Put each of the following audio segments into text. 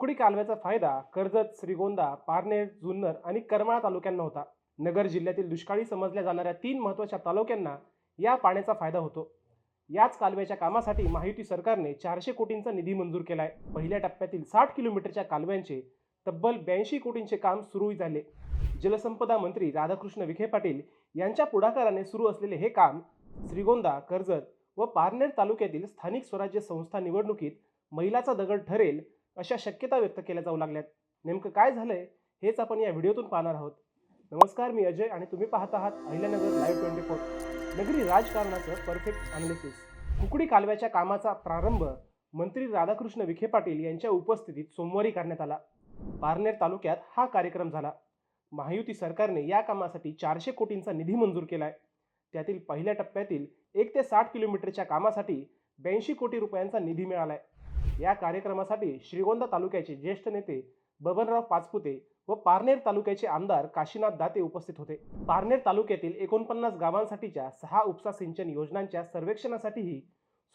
कुकडी कालव्याचा फायदा कर्जत श्रीगोंदा पारनेर जुन्नर आणि करमाळा तालुक्यांना होता. नगर जिल्ह्यातील दुष्काळी समजल्या जाणाऱ्या तीन महत्त्वाच्या तालुक्यांना या पाण्याचा फायदा होतो. याच कालव्याच्या कामासाठी महायुती सरकारने चारशे कोटींचा निधी मंजूर केला आहे पहिल्या टप्प्यातील साठ किलोमीटरच्या कालव्यांचे तब्बल ब्याऐंशी कोटींचे काम सुरू झाले. जलसंपदा मंत्री राधाकृष्ण विखे पाटील यांच्या पुढाकाराने सुरू असलेले हे काम श्रीगोंदा कर्जत व पारनेर तालुक्यातील स्थानिक स्वराज्य संस्था निवडणुकीत महिलाचा दगड ठरेल अशा शक्यता व्यक्त केल्या जाऊ लागल्यात. नेमकं काय झालंय हेच आपण या व्हिडिओतून पाहणार आहोत. नमस्कार मी अजय आणि तुम्ही पाहत आहात अहिल्यानगर लाईव्ह ट्वेंटी फोर नगरी राजकारणाचं परफेक्ट अनालिसिस कुकडी कालव्याच्या कामाचा प्रारंभ मंत्री राधाकृष्ण विखे पाटील यांच्या उपस्थितीत सोमवारी करण्यात आला. पारनेर तालुक्यात हा कार्यक्रम झाला. महायुती सरकारने या कामासाठी चारशे कोटींचा निधी मंजूर केलाय. त्यातील पहिल्या टप्प्यातील एक ते साठ किलोमीटरच्या कामासाठी ब्याऐंशी कोटी रुपयांचा निधी मिळालाय. या कार्यक्रमासाठी श्रीगोंदा तालुक्याचे ज्येष्ठ नेते बबनराव पाचपुते व पारनेर तालुक्याचे आमदार काशीनाथ दाते उपस्थित होते. पारनेर तालुक्यातील एकोणपन्नास गावांसाठीच्या सहा उपसा सिंचन योजनांच्या सर्वेक्षणासाठीही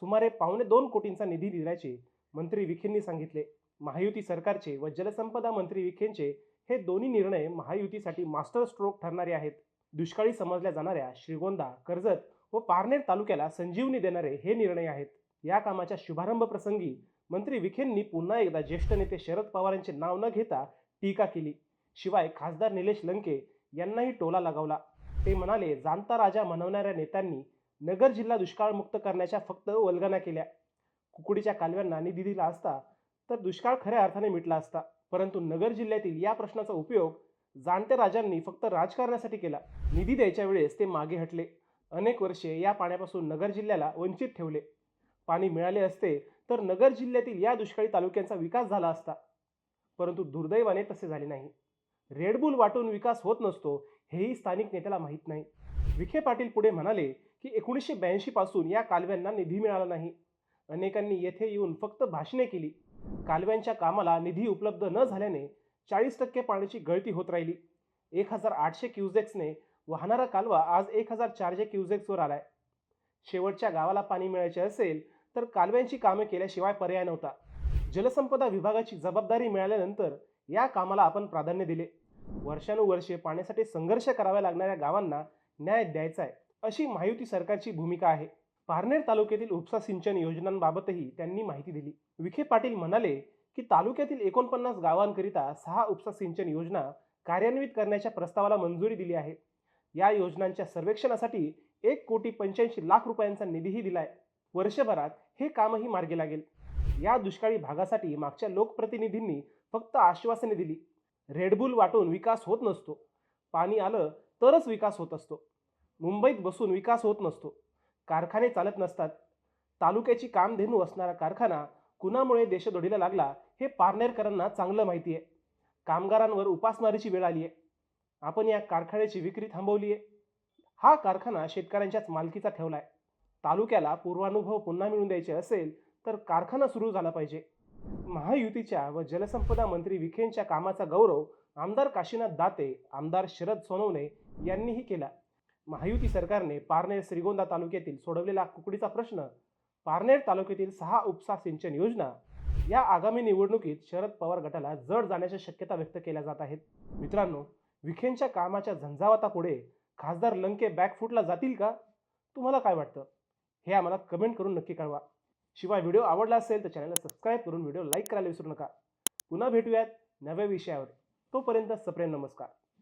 सुमारे पावणे दोन कोटींचा निधी दिल्याचे मंत्री विखेंनी सांगितले. महायुती सरकारचे व जलसंपदा मंत्री विखेंचे हे दोन्ही निर्णय महायुतीसाठी मास्टर स्ट्रोक ठरणारे आहेत. दुष्काळी समजल्या जाणाऱ्या श्रीगोंदा कर्जत व पारनेर तालुक्याला संजीवनी देणारे हे निर्णय आहेत. या कामाच्या शुभारंभ प्रसंगी मंत्री विखेंनी पुन्हा एकदा ज्येष्ठ नेते शरद पवार यांचे नाव न घेता टीका केली. शिवाय खासदार निलेश लंके यांनाही टोला लगावला. ते म्हणाले जाणता राजा म्हणवणाऱ्या नेत्यांनी नगर जिल्हा दुष्काळमुक्त करण्याच्या फक्त वल्गना केल्या. कुकडीच्या कालव्यांना निधी दिला असता तर दुष्काळ खऱ्या अर्थाने मिटला असता. परंतु नगर जिल्ह्यातील या प्रश्नाचा उपयोग जाणत्या राजांनी फक्त राजकारणासाठी केला. निधी द्यायच्या वेळेस ते मागे हटले. अनेक वर्षे या पाण्यापासून नगर जिल्ह्याला वंचित ठेवले. पाणी मिळाले असते तर नगर जिल्ह्यातील या दुष्काळी तालुक्यांचा विकास झाला असता. परंतु दुर्दैवाने तसे झाले नाही. रेडबुल वाटून विकास होत नसतो हेही स्थानिक नेत्याला माहीत नाही. विखे पाटील पुढे म्हणाले की एकोणीसशे ब्याऐंशी पासून या कालव्यांना निधी मिळाला नाही. अनेकांनी येथे येऊन फक्त भाषणे केली. कालव्यांच्या कामाला निधी उपलब्ध न झाल्याने चाळीस टक्के पाण्याची गळती होत राहिली. एक हजार आठशे क्युझेक्सने वाहणारा कालवा आज एक हजार चारशे क्युझेक्सवर आलाय. शेवटच्या गावाला पाणी मिळायचे असेल तर कालव्यांची कामे केल्याशिवाय पर्याय नव्हता. जलसंपदा विभागाची जबाबदारी मिळाल्यानंतर या कामाला आपण प्राधान्य दिले. वर्षानुवर्षे पाण्यासाठी संघर्ष कराव्या लागणाऱ्या गावांना न्याय द्यायचा आहे अशी महायुती सरकारची भूमिका आहे. पारनेर तालुक्यातील उपसा सिंचन योजनांबाबतही त्यांनी माहिती दिली. विखे पाटील म्हणाले की तालुक्यातील एकोणपन्नास गावांकरिता सहा उपसा सिंचन योजना कार्यान्वित करण्याच्या प्रस्तावाला मंजुरी दिली आहे. या योजनांच्या सर्वेक्षणासाठी एक कोटी पंच्याऐंशी लाख रुपयांचा निधीही दिलाय. वर्षभरात हे कामही मार्गी लागेल. या दुष्काळी भागासाठी मागच्या लोकप्रतिनिधींनी फक्त आश्वासने दिली. रेडबुल वाटून विकास होत नसतो. पाणी आलं तरच विकास होत असतो. मुंबईत बसून विकास होत नसतो. कारखाने चालत नसतात. तालुक्याची कामधेनू असणारा कारखाना कुणामुळे देशदोडीला लागला हे पारनेरकरांना चांगलं माहिती आहे कामगारांवर उपासमारीची वेळ आली आहे आपण या कारखान्याची विक्री थांबवली आहे हा कारखाना शेतकऱ्यांच्याच मालकीचा ठेवला आहे तालुक्याला पूर्वानुभव पुन्हा मिळवून द्यायचे असेल तर कारखाना सुरू झाला पाहिजे. महायुतीच्या व जलसंपदा मंत्री विखेंच्या कामाचा गौरव आमदार काशीनाथ दाते आमदार शरद सोनवणे यांनीही केला. महायुती सरकारने पारनेर श्रीगोंदा तालुक्यातील सोडवलेला कुकडीचा प्रश्न पारनेर तालुक्यातील सहा उपसा सिंचन योजना या आगामी निवडणुकीत शरद पवार गटाला जड जाण्याच्या शक्यता व्यक्त केल्या जात आहेत. मित्रांनो विखेंच्या कामाच्या झंझावातापुढे खासदार लंके बॅकफुटला जातील का? तुम्हाला काय वाटतं? हे आम्हाला कमेंट करून नक्की कळवा. शिवाय व्हिडिओ आवडला असेल तर चॅनलला सबस्क्राईब करून व्हिडिओ लाईक करायला विसरू नका. पुन्हा भेटूयात नव्या विषयावर. तोपर्यंत सप्रेम नमस्कार.